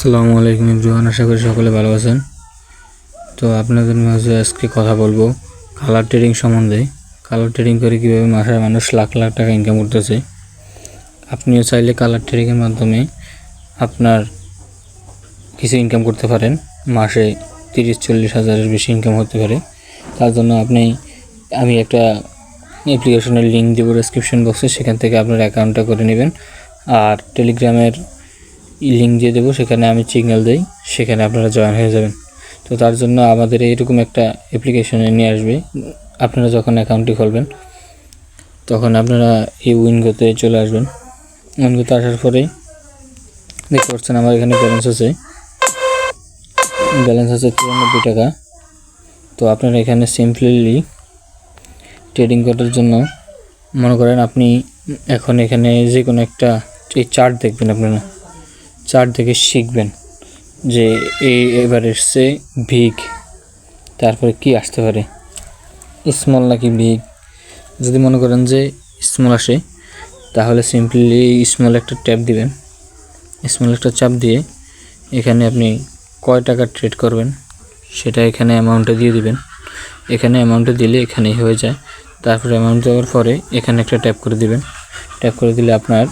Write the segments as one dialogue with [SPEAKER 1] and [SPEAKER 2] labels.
[SPEAKER 1] আসসালামু আলাইকুম ইব্রুহান আশা করি সকলে ভালো আছেন। তো আপনাদের মাঝে আজকে কথা বলব কালার ট্রেডিং সম্বন্ধে। কালার ট্রেডিং করে কীভাবে মাসে মানুষ লাখ লাখ টাকা ইনকাম করতেছে। আপনিও চাইলে কালার ট্রেডিংয়ের মাধ্যমে আপনার কিছু ইনকাম করতে পারেন। মাসে তিরিশ, চল্লিশ হাজারের বেশি ইনকাম হতে পারে। তার জন্য আপনি, আমি একটা অ্যাপ্লিকেশনের লিঙ্ক দেবো ডেসক্রিপশন বক্সে সেখান থেকে আপনার অ্যাকাউন্টটা করে নেবেন। আর টেলিগ্রামের লিঙ্ক দিয়ে দেবো, সেখানে আমি সিগন্যাল দিই, সেখানে আপনারা জয়েন হয়ে যাবেন। তো তার জন্য আমাদের এইরকম একটা অ্যাপ্লিকেশনে নিয়ে আসবে। আপনারা যখন অ্যাকাউন্টটি খুলবেন, তখন আপনারা এই উইনগোতে চলে আসবেন। উইনগোতে আসার পরেই দেখতে পাচ্ছেন আমার এখানে ব্যালেন্স আছে। ব্যালেন্স আছে তিরানব্বই টাকা। তো আপনারা এখানে সিম্পলি ট্রেডিং করার জন্য মনে করেন আপনি এখন এখানে যে কোনো একটা এই চার্ট দেখবেন আপনারা। চার্ট দেখে শিখবেন যে এই এবার এসছে ভিগ, তারপরে কি আসতে পারে? স্মল নাকি ভিগ? যদি মনে করেন যে স্মল আসে, তাহলে সিম্পলি স্মল একটা ট্যাপ দিবেন। স্মল একটা চাপ দিয়ে এখানে আপনি কয় টাকা ট্রেড করবেন, সেটা এখানে অ্যামাউন্টে দিয়ে দিবেন। এখানে অ্যামাউন্টে দিলে এখানেই হয়ে যায়। তারপরে অ্যামাউন্ট দেওয়ার পরে এখানে একটা ট্যাপ করে দিবেন। ট্যাপ করে দিলে আপনার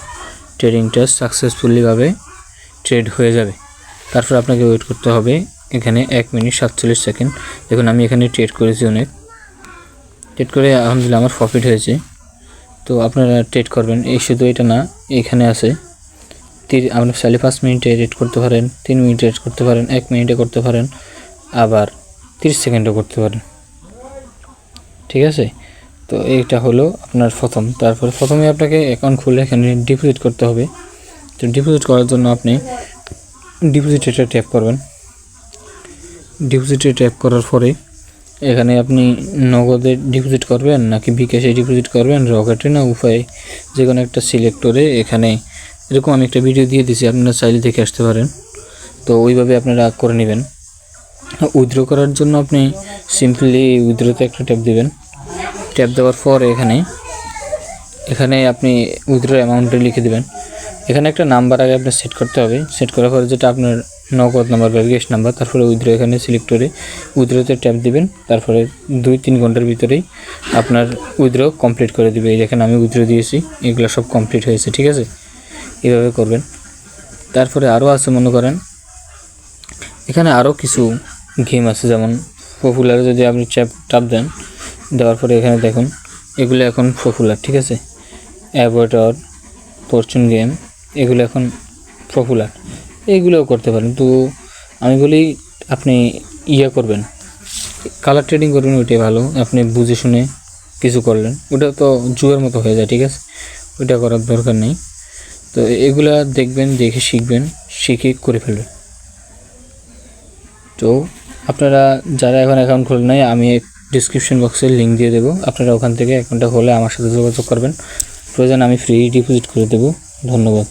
[SPEAKER 1] ট্রেডিংটা সাকসেসফুলিভাবে ট্রেড হয়ে যাবে। তারপর আপনাকে ওয়েট করতে হবে এখানে এক মিনিট সাতচল্লিশ সেকেন্ড দেখুন, আমি এখানে ট্রেড করেছি অনেক। ট্রেড করে আলহামদুলিল্লাহ আমার প্রফিট হয়েছে। তো আপনারা ট্রেড করবেন। এই শুধু এটা না, এখানে আছে। তি- আপনি চাইলে পাঁচ মিনিটে রেড করতে পারেন, তিন মিনিটে রেড করতে পারেন, এক মিনিটে করতে পারেন, আবার তিরিশ সেকেন্ডও করতে পারেন। ঠিক আছে? তো এইটা হলো আপনার প্রথম। তারপরে প্রথমে আপনাকে অ্যাকাউন্ট খুলে এখানে ডিপোজিট করতে হবে। তো ডিপোজিট করার জন্য আপনি ডিপোজিটে ট্যাপ করবেন। ডিপোজিটে ট্যাপ করার পরে এখানে আপনি নগদে ডিপোজিট করবেন নাকি বিকাশে ডিপোজিট করবেন রকেটে না উপায়ে যে কোনো একটা সিলেক্ট করে এখানে এরকম আমি একটা ভিডিও দিয়ে দিয়েছি আপনারা চাইলে দেখে আসতে পারেন। তো ওইভাবে আপনারা করে নেবেন। উইথড্র করার জন্য আপনি সিম্পলি উইথড্রতে একটা ট্যাপ দিবেন। ট্যাপ দেওয়ার পর এখানে এখানে আপনি উইথড্র অ্যামাউন্টটা লিখে দেবেন। এখানে একটা নাম্বার আগে আপনার সেট করতে হবে। সেট করার পরে যেটা আপনার নগদ নাম্বার বা নাম্বার, তারপরে উইথড্র এখানে সিলেক্ট করে উইথড্রতে ট্যাপ দিবেন। তারপরে দুই তিন ঘণ্টার ভিতরেই আপনার উইথড্র কমপ্লিট করে দিবে। এই দেখেন আমি উইথড্র দিয়েছি, এগুলো সব কমপ্লিট হয়েছে, ঠিক আছে? এভাবে করবেন। তারপরে আরও আছে, মনে করেন, এখানে আরও কিছু গেম আছে, যেমন পপুলার যদি আপনি চ্যাপ টাপ দেন, দেওয়ার পরে এখানে দেখুন, এগুলো এখন পপুলার ঠিক আছে? অ্যাভয়েটার ফরচুন গেম এগুলো এখন পপুলার এইগুলোও করতে পারেন। তো আমি বলি, আপনি ইয়ে করবেন। কালার ট্রেডিং করবেন, ওইটাই ভালো। আপনি বুঝে শুনে কিছু করলেন। ওটা তো যুগের মতো হয়ে যায়, ঠিক আছে? ওইটা করার দরকার নেই। তো এগুলা দেখবেন, দেখে শিখবেন, শিখে করে ফেলবেন। তো আপনারা যারা এখন অ্যাকাউন্ট খোলেন নাই, আমি ডিসক্রিপশন বক্সে লিঙ্ক দিয়ে দেবো। আপনারা ওখান থেকে অ্যাকাউন্টটা খুলে আমার সাথে যোগাযোগ করবেন। প্রয়োজন আমি ফ্রি ডিপোজিট করে দেবো। ধন্যবাদ।